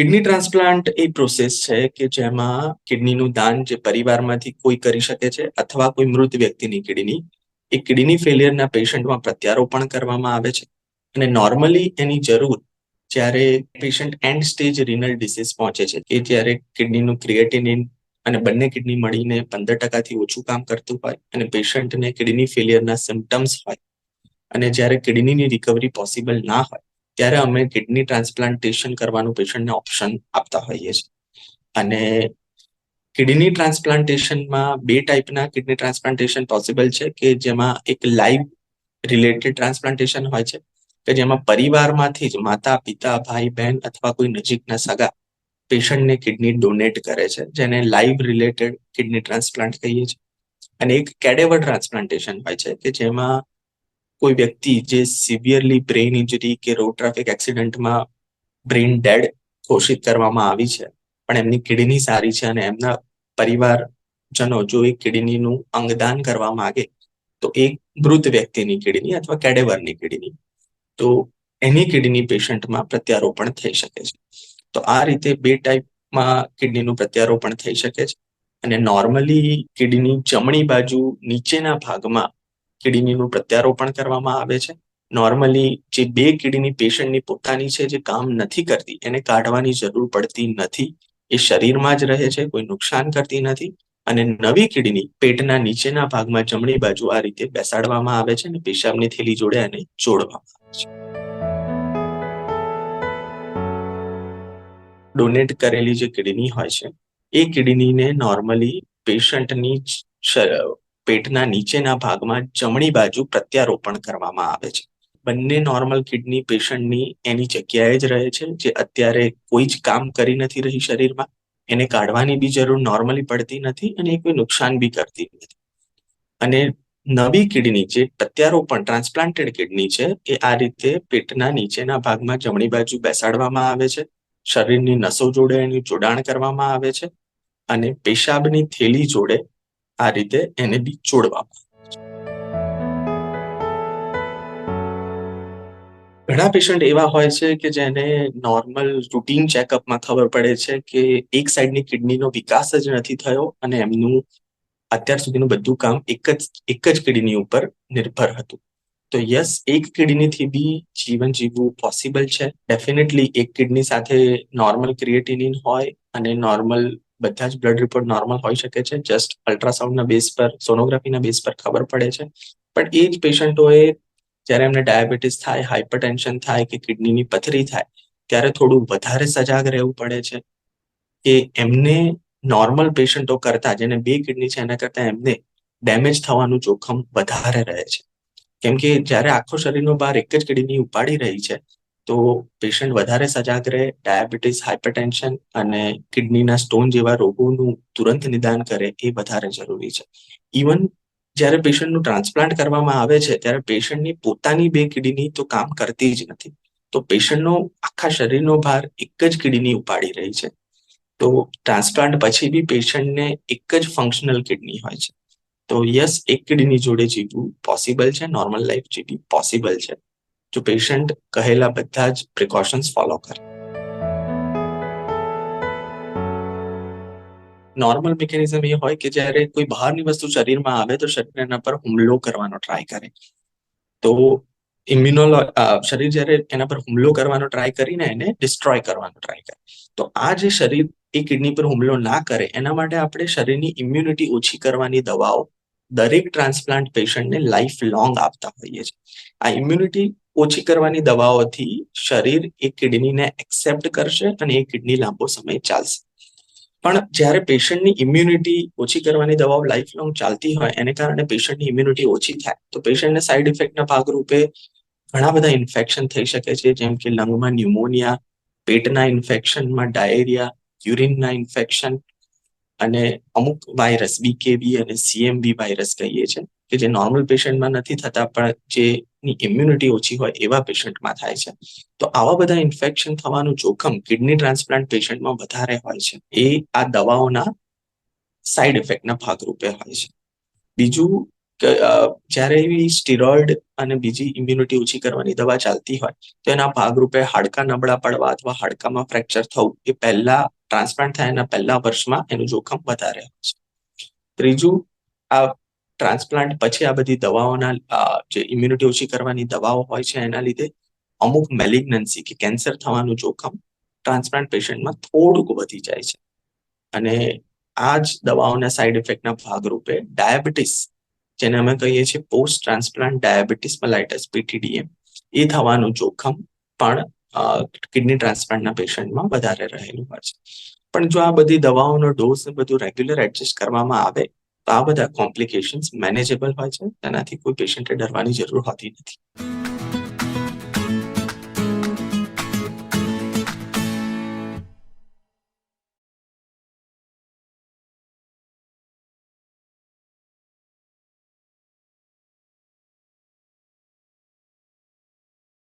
Kidney transplant એ process છે કે જેમાં કિડનીનું દાન જે પરિવારમાંથી કોઈ કરી શકે છે અથવા કોઈ મૃત વ્યક્તિની કિડની, એ કિડની ફેલિયરના પેશન્ટમાં પ્રત્યારોપણ કરવામાં આવે છે. અને નોર્મલી એની જરૂર જ્યારે patient end stage renal disease પહોંચે છે કે જ્યારે કિડનીનું ક્રિએટિનિન અને બંને કિડની મળીને પંદર ટકાથી ઓછું કામ કરતું હોય અને પેશન્ટને કિડની ફેલિયરના સિમ્ટમ્સ હોય અને જ્યારે કિડનીની રિકવરી પોસિબલ ના હોય ત્યારે અમે કિડની ટ્રાન્સપ્લાન્ટેશન કરવાનું પેશન્ટને ઓપ્શન આપતા હોઈએ છીએ. અને કિડની ટ્રાન્સપ્લાન્ટેશનમાં બે ટાઈપના કિડની ટ્રાન્સપ્લાન્ટેશન પોસિબલ છે કે જેમાં એક લાઈવ રિલેટેડ ટ્રાન્સપ્લાન્ટેશન હોય છે કે જેમાં પરિવારમાંથી જ માતા, પિતા, ભાઈ, બહેન અથવા કોઈ નજીકના સગા પેશન્ટને કિડની ડોનેટ કરે છે, જેને લાઈવ રિલેટેડ કિડની ટ્રાન્સપ્લાન્ટ કહીએ છીએ. અને એક કેડેવર ટ્રાન્સપ્લાન્ટેશન હોય છે કે જેમાં કોઈ વ્યક્તિ જે સિવિયરલી બ્રેઇન ઇન્જરી કે રોડ ટ્રાફિક એક્સિડન્ટમાં બ્રેઇન ડેડ ઘોષિત કરવામાં આવી છે, પણ એમની કિડની સારી છે અને એમના પરિવારજનો જો એ કિડનીનું અંગદાન કરવા માંગે, તો એક મૃત વ્યક્તિની કિડની અથવા કેડેવરની કિડની તો એની કિડની પેશન્ટમાં પ્રત્યારોપણ થઈ શકે છે. તો આ રીતે બે ટાઈપમાં કિડનીનું પ્રત્યારોપણ થઈ શકે છે અને નોર્મલી કિડની જમણી બાજુ નીચેના ભાગમાં કિડનીનું પ્રત્યારોપણ કરવામાં આવે છે. નોર્મલી જે બે કિડની પેશન્ટની પોતાની છે જે કામ નથી કરતી, એને કાઢવાની જરૂર પડતી નથી. એ શરીરમાં જ રહે છે, કોઈ નુકસાન કરતી નથી. અને નવી કિડની પેટના નીચેના ભાગમાં જમણી બાજુ આ રીતે બેસાડવામાં આવે છે અને પેશાબની થેલી જોડે એને જોડવામાં આવે છે. ડોનેટ કરેલી જે કિડની હોય છે, એ કિડનીને નોર્મલી પેશન્ટની પેટના નીચેના ભાગમાં જમણી બાજુ પ્રત્યારોપણ કરવામાં આવે છે. બંને નોર્મલ કિડની પેશન્ટની એની જગ્યાએ જ રહે છે, જે અત્યારે કોઈ જ કામ કરી નથી રહી શરીરમાં. એને કાઢવાની બી જરૂર નોર્મલી પડતી નથી અને એ કોઈ નુકસાન બી કરતી નથી. અને નવી કિડની જે પ્રત્યારોપણ ટ્રાન્સપ્લાન્ટેડ કિડની છે, એ આ રીતે પેટના નીચેના ભાગમાં જમણી બાજુ બેસાડવામાં આવે છે. શરીરની નસો જોડે એનું જોડાણ કરવામાં આવે છે અને પેશાબની થેલી જોડે આ રીતે એને બી જોડવામાં ઘણા પેશન્ટ એવા હોય છે કે જેને નોર્મલ રૂટીન ચેકઅપમાં ખબર પડે છે કે એક સાઈડની કિડનીનો વિકાસ જ નથી થયો અને એમનું અત્યાર સુધીનું બધું કામ એક જ એક જ કિડની ઉપર નિર્ભર હતું. તો યસ એક કિડનીથી બી જીવન જીવવું પોસિબલ છે. ડેફિનેટલી એક કિડની સાથે નોર્મલ ક્રિએટિનિન હોય અને નોર્મલ બધા જ બ્લડ રિપોર્ટ નોર્મલ હોઈ શકે છે. જસ્ટ અલ્ટ્રાસાઉન્ડના બેઝ પર સોનોગ્રાફીના બેઝ પર ખબર પડે છે. પણ એ જ પેશન્ટોએ જ્યારે એમને ડાયાબિટીસ થાય હાઇપરટેન્શન થાય કે કિડનીની પથરી થાય, ત્યારે થોડું વધારે સજાગ રહેવું પડે છે કે એમને નોર્મલ પેશન્ટો કરતા, જેને બે કિડની છે એના કરતા એમને ડેમેજ થવાનું જોખમ વધારે રહે છે. કેમ કે જ્યારે આખો શરીરનો ભાર એક જ કિડની ઉપાડી રહી છે, તો પેશન્ટ વધારે સજાગ રહે ડાયાબિટીસ હાઇપરટેન્શન અને કિડનીના સ્ટોન જેવા રોગોનું તુરંત નિદાન કરે એ વધારે જરૂરી છે. ઇવન જ્યારે પેશન્ટનું ટ્રાન્સપ્લાન્ટ કરવામાં આવે છે, ત્યારે પેશન્ટની પોતાની બે કિડની તો કામ કરતી જ નથી. તો પેશન્ટનો આખા શરીરનો ભાર એક જ કિડની ઉપાડી રહી છે. તો ટ્રાન્સપ્લાન્ટ પછી બી પેશન્ટને એક જ ફંક્શનલ કિડની હોય છે. તો યસ એક કિડની જોડે જીવવું પોસિબલ છે નોર્મલ લાઈફ જીવવી પોસિબલ છે. જો પેશન્ટ કહેલા બધા જ પ્રિકોશન્સ ફોલો કરે. નોર્મલ મિકેનિઝમ એ હોય કે જ્યારે કોઈ બહારની વસ્તુ શરીરમાં આવે તો શરીર એના પર હુમલો કરવાનો ટ્રાય કરે. તો ઇમ્યુનોલો શરીર જ્યારે એના પર હુમલો કરવાનો ટ્રાય કરીને એને ડિસ્ટ્રોય કરવાનો ટ્રાય કરે. તો આ જે શરીર એ કિડની પર હુમલો ના કરે, એના માટે આપણે શરીરની ઇમ્યુનિટી ઓછી કરવાની દવાઓ દરેક ટ્રાન્સપ્લાન્ટ પેશન્ટને લાઈફ લોંગ આપતા હોઈએ છીએ. આ ઇમ્યુનિટી ઓછી કરવાની દવાઓથી શરીર એ કિડનીને એક્સેપ્ટ કરશે અને એ કિડની લાંબો સમય ચાલશે. પણ જ્યારે પેશન્ટની ઇમ્યુનિટી ઓછી કરવાની દવાઓ લાઈફ લોંગ ચાલતી હોય, એને કારણે પેશન્ટની ઇમ્યુનિટી ઓછી થાય. તો પેશન્ટને સાઈડ ઇફેક્ટના ભાગરૂપે ઘણા બધા ઇન્ફેક્શન થઈ શકે છે, જેમ કે લંગમાં ન્યુમોનિયા પેટના ઇન્ફેક્શનમાં ડાયેરિયા યુરિનના ઇન્ફેક્શન અને અમુક વાયરસ બીકેવી અને સીએમવી વાયરસ કહીએ છીએ, કે જે નોર્મલ પેશન્ટમાં નથી થતા, પણ જેની ઇમ્યુનિટી ઓછી હોય એવા પેશન્ટમાં થાય છે. તો આવા બધા ઇન્ફેક્શન થવાનું જોખમ કિડની ટ્રાન્સપ્લાન્ટ પેશન્ટમાં વધારે હોય છે. એ આ દવાઓના સાઈડ ઇફેક્ટના ભાગરૂપે હોય છે. બીજું જ્યારે એવી સ્ટીરોઇડ અને બીજી ઇમ્યુનિટી ઓછી કરવાની દવા ચાલતી હોય, તો એના ભાગરૂપે હાડકા નબળા પડવા અથવા હાડકામાં ફ્રેક્ચર થવું એ પહેલા ટ્રાન્સપ્લાન્ટ થાય એના પહેલા વર્ષમાં એનું જોખમ વધારે હોય છે. ત્રીજું, આ ટ્રાન્સપ્લાન્ટ પછી આ બધી દવાઓના જે ઇમ્યુનિટી ઓછી કરવાની દવાઓ હોય છે એના લીધે અમુક મેલિગ્નન્સી કે કેન્સર થવાનું જોખમ ટ્રાન્સપ્લાન્ટ પેશન્ટમાં થોડુંક વધી જાય છે. અને આ જ દવાઓના સાઇડ ઇફેક્ટના ભાગરૂપે ડાયાબિટીસ, જેને અમે કહીએ છીએ post transplant diabetes mellitus PTDM એ થવાનું જોખમ પણ કિડની ટ્રાન્સપ્લાન્ટના પેશન્ટમાં વધારે રહેલું હોય છે. પણ જો આ બધી દવાઓનો ડોઝ ને બધું રેગ્યુલર એડજસ્ટ કરવામાં આવે, તો આ બધા કોમ્પ્લિકેશન્સ મેનેજેબલ હોય છે. તેનાથી કોઈ પેશન્ટે ડરવાની જરૂર હોતી નથી.